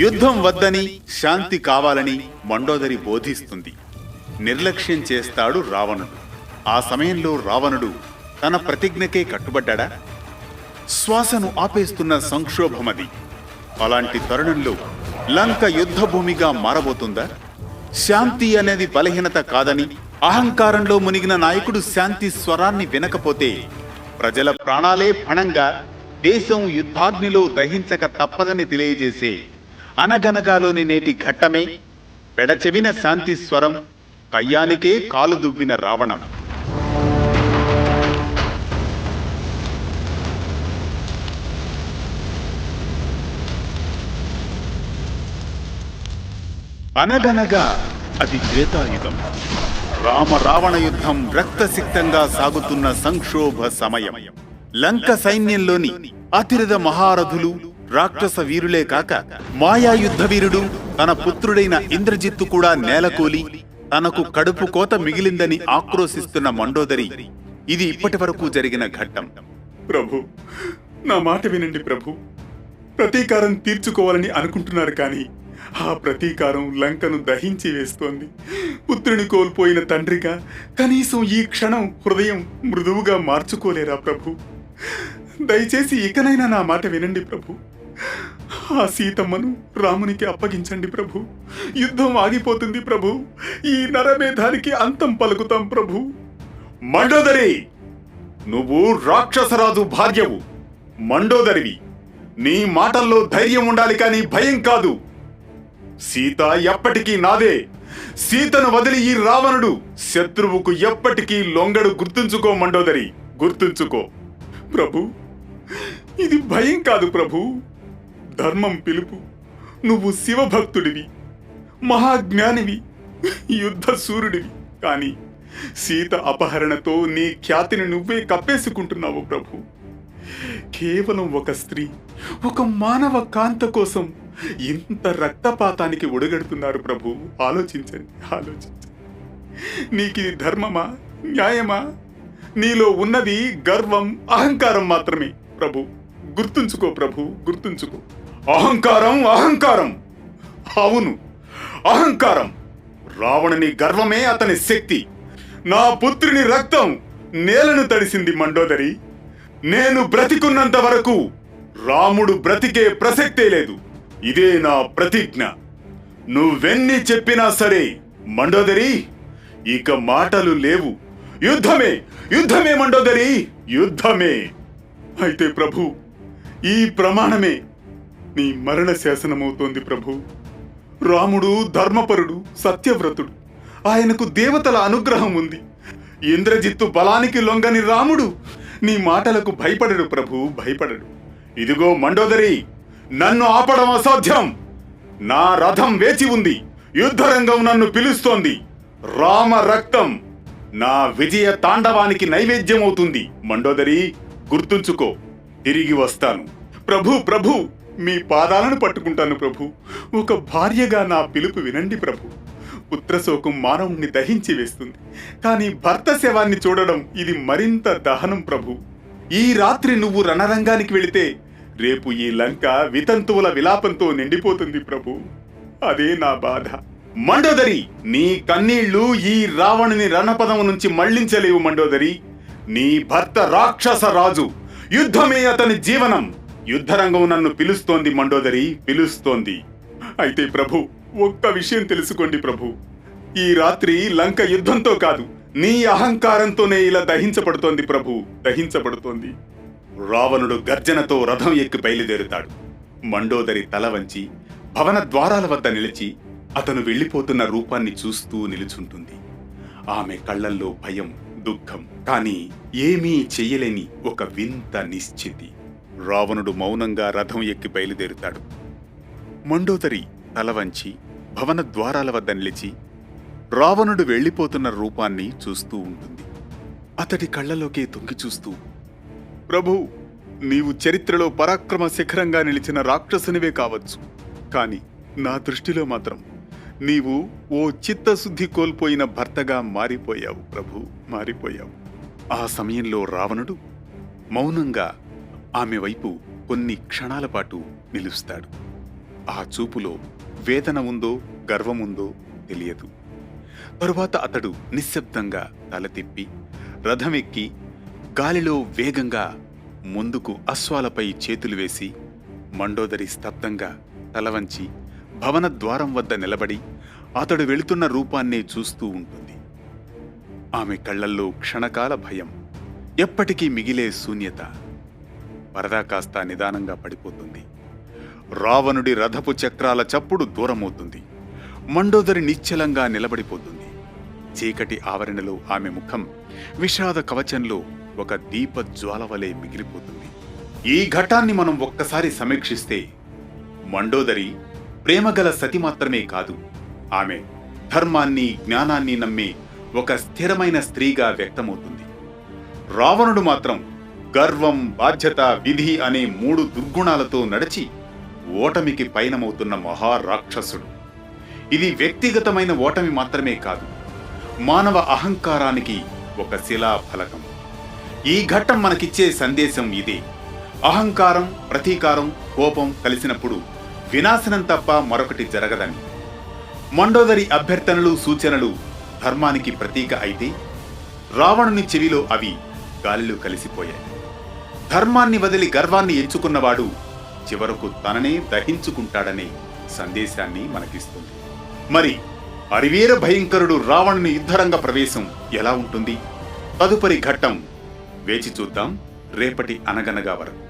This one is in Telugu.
యుద్ధం వద్దని శాంతి కావాలని మండోదరి బోధిస్తుంది. నిర్లక్ష్యం చేస్తాడు రావణుడు. ఆ సమయంలో రావణుడు తన ప్రతిజ్ఞకే కట్టుబడ్డా శ్వాసను ఆపేస్తున్న సంక్షోభమది. అలాంటి తరుణంలో లంక యుద్ధభూమిగా మారబోతుందా? శాంతి అనేది బలహీనత కాదని అహంకారంలో మునిగిన నాయకుడు శాంతి స్వరాన్ని వినకపోతే ప్రజల ప్రాణాలే పణంగా దేశం యుద్ధాగ్నిలో దహించక తప్పదని తెలియజేసే అనగనగాలోని నేటి ఘట్టమే పెడచెవిన శాంతి స్వరం కయ్యానికే కాలు దువ్విన రావణం. అనగనగా అది త్రేతాయుగం. రామ రావణ యుద్ధం రక్తసిక్తంగా సాగుతున్న సంక్షోభ సమయం. లంక సైన్యంలోని అతిరథ మహారథులు రాక్షస వీరులే కాక మాయా వీరుడు తన పుత్రుడైన ఇంద్రజిత్తు కూడా నేలకూలి తనకు కడుపు కోత మిగిలిందని ఆక్రోశిస్తున్న మండోదరి. ఇది ఇప్పటి వరకు జరిగిన ఘట్టం. ప్రభు నా మాట వినండి ప్రభు. ప్రతీకారం తీర్చుకోవాలని అనుకుంటున్నారు కానీ ఆ ప్రతీకారం లంకను దహించి వేస్తోంది. పుత్రుని కోల్పోయిన తండ్రిగా కనీసం ఈ క్షణం హృదయం మృదువుగా మార్చుకోలేరా ప్రభు? దయచేసి ఇకనైనా నా మాట వినండి ప్రభు. ఆ సీతమ్మను రామునికి అప్పగించండి ప్రభు. యుద్ధం ఆగిపోతుంది ప్రభు. ఈ నరమేధానికి అంతం పలుకుతాం ప్రభు. మండోదరి నువ్వు రాక్షసరాజు భార్యవు. మండోదరివి నీ మాటల్లో ధైర్యం ఉండాలి కానీ భయం కాదు. సీత ఎప్పటికీ నాదే. సీతను వదిలి ఈ రావణుడు. శత్రువుకు ఎప్పటికీ లొంగడు గుర్తుంచుకో మండోదరి గుర్తుంచుకో. ప్రభు ఇది భయం కాదు ప్రభు. ధర్మం పిలుపు. నువ్వు శివభక్తుడివి మహాజ్ఞానివి యుద్ధ సూర్యుడివి కానీ సీత అపహరణతో నీ ఖ్యాతిని నువ్వే కప్పేసుకుంటున్నావు ప్రభు. కేవలం ఒక స్త్రీ ఒక మానవ కాంత కోసం ఇంత రక్తపాతానికి ఒడగడుతున్నారు ప్రభు. ఆలోచించండి ఆలోచించండి. నీకిది ధర్మమా న్యాయమా? నీలో ఉన్నది గర్వం అహంకారం మాత్రమే. ప్రభు గుర్తుంచుకో ప్రభు గుర్తుంచుకో. అహంకారం అహంకారం. అవును అహంకారం. రావణుని గర్వమే అతని శక్తి. నా పుత్రుని రక్తం నేలను తడిసింది మండోదరి. నేను బ్రతికున్నంత వరకు రాముడు బ్రతికే ప్రసక్తే లేదు. ఇదే నా ప్రతిజ్ఞ. నువ్వెన్ని చెప్పినా సరే మండోదరి ఇక మాటలు లేవు. యుద్ధమే యుద్ధమే మండోదరి యుద్ధమే. అయితే ప్రభు ఈ ప్రమాణమే నీ మరణ శాసనమవుతోంది ప్రభు. రాముడు ధర్మపరుడు సత్యవ్రతుడు. ఆయనకు దేవతల అనుగ్రహం ఉంది. ఇంద్రజిత్తు బలానికి లొంగని రాముడు నీ మాటలకు భయపడడు ప్రభు భయపడడు. ఇదిగో మండోదరి నన్ను ఆపడం అసాధ్యం. నా రథం వేచి ఉంది. యుద్ధరంగం నన్ను పిలుస్తోంది. రామ రక్తం నా విజయ తాండవానికి నైవేద్యమవుతుంది. మండోదరి గుర్తుంచుకో. తిరిగి వస్తాను. ప్రభు ప్రభు మీ పాదాలను పట్టుకుంటాను ప్రభు. ఒక భార్యగా నా పిలుపు వినండి ప్రభు. పుత్రశోకం మానవుణ్ణి దహించి వేస్తుంది. కానీ భర్త శవాన్ని చూడడం ఇది మరింత దహనం ప్రభు. ఈ రాత్రి నువ్వు రణరంగానికి వెళితే రేపు ఈ లంక వితంతువుల విలాపంతో నిండిపోతుంది ప్రభు. అదే నా బాధ. మండోదరి నీ కన్నీళ్ళు ఈ రావణుని రణపదం నుంచి మళ్ళించలేవు మండోదరి. నీ భర్త రాక్షస రాజు. యుద్ధమే అతని జీవనం. యుద్ధరంగం నన్ను పిలుస్తోంది మండోదరి పిలుస్తోంది. అయితే ప్రభు ఒక్క విషయం తెలుసుకోండి ప్రభు. ఈ రాత్రి లంక యుద్ధంతో కాదు నీ అహంకారంతోనే ఇలా దహించబడుతోంది ప్రభు దహించబడుతోంది. రావణుడు గర్జనతో రథం ఎక్కి బయలుదేరుతాడు. మండోదరి తల వంచి భవన ద్వారాల వద్ద నిలిచి అతను వెళ్ళిపోతున్న రూపాన్ని చూస్తూ నిలుచుంటుంది. ఆమె కళ్ళల్లో భయం దుఃఖం కానీ ఏమీ చెయ్యలేని ఒక వింత నిశ్చితి. రావణుడు మౌనంగా రథం ఎక్కి బయలుదేరుతాడు. మండోదరి తల వంచి భవన ద్వారాల వద్ద నిలిచి రావణుడు వెళ్ళిపోతున్న రూపాన్ని చూస్తూ ఉంటుంది. అతడి కళ్ళలోకే తొంగి చూస్తూ ప్రభు నీవు చరిత్రలో పరాక్రమ శిఖరంగా నిలిచిన రాక్షసునివే కావచ్చు. కాని నా దృష్టిలో మాత్రం నీవు ఓ చిత్తశుద్ధి కోల్పోయిన భర్తగా మారిపోయావు ప్రభు మారిపోయావు. ఆ సమయంలో రావణుడు మౌనంగా ఆమె వైపు కొన్ని క్షణాల పాటు నిలుస్తాడు. ఆ చూపులో వేదన ఉందో గర్వముందో తెలియదు. తరువాత అతడు నిశ్శబ్దంగా తల తిప్పి రథమెక్కి గాలిలో వేగంగా ముందుకు అశ్వాలపై చేతులు వేసి మండోదరి స్తబ్దంగా తలవంచి భవన ద్వారం వద్ద నిలబడి అతడు వెళుతున్న రూపాన్నే చూస్తూ ఉంటుంది. ఆమె కళ్ళల్లో క్షణకాల భయం ఎప్పటికీ మిగిలే శూన్యత. పరదా కాస్త నిదానంగా పడిపోతుంది. రావణుడి రథపు చక్రాల చప్పుడు దూరమవుతుంది. మండోదరి నిశ్చలంగా నిలబడిపోతుంది. చీకటి ఆవరణలో ఆమె ముఖం విషాద కవచంలో ఒక దీప జ్వాలవలే మిగిలిపోతుంది. ఈ ఘటాన్ని మనం ఒక్కసారి సమీక్షిస్తే మండోదరి ప్రేమగల సతి మాత్రమే కాదు. ఆమె ధర్మాన్ని జ్ఞానాన్ని నమ్మే ఒక స్థిరమైన స్త్రీగా వ్యక్తమవుతుంది. రావణుడు మాత్రం గర్వం బాధ్యత విధి అనే మూడు దుర్గుణాలతో నడిచి ఓటమికి పయనమవుతున్న మహారాక్షసుడు. ఇది వ్యక్తిగతమైన ఓటమి మాత్రమే కాదు మానవ అహంకారానికి ఒక శిలా ఫలకం ఈ ఘట్టం మనకిచ్చే సందేశం ఇదే. అహంకారం ప్రతీకారం కోపం కలిసినప్పుడు వినాశనం తప్ప మరొకటి జరగదని. మండోదరి అభ్యర్థనలు సూచనలు ధర్మానికి ప్రతీక అయితే రావణుని చెవిలో అవి గాలిలో కలిసిపోయాయి. ధర్మాన్ని వదిలి గర్వాన్ని ఎంచుకున్నవాడు చివరకు తననే దహించుకుంటాడనే సందేశాన్ని మనకిస్తుంది. మరి అరివీర భయంకరుడు రావణుని యుద్ధరంగ ప్రవేశం ఎలా ఉంటుంది? తదుపరి ఘట్టం వేచి చూద్దాం. రేపటి అనగనగా వరకు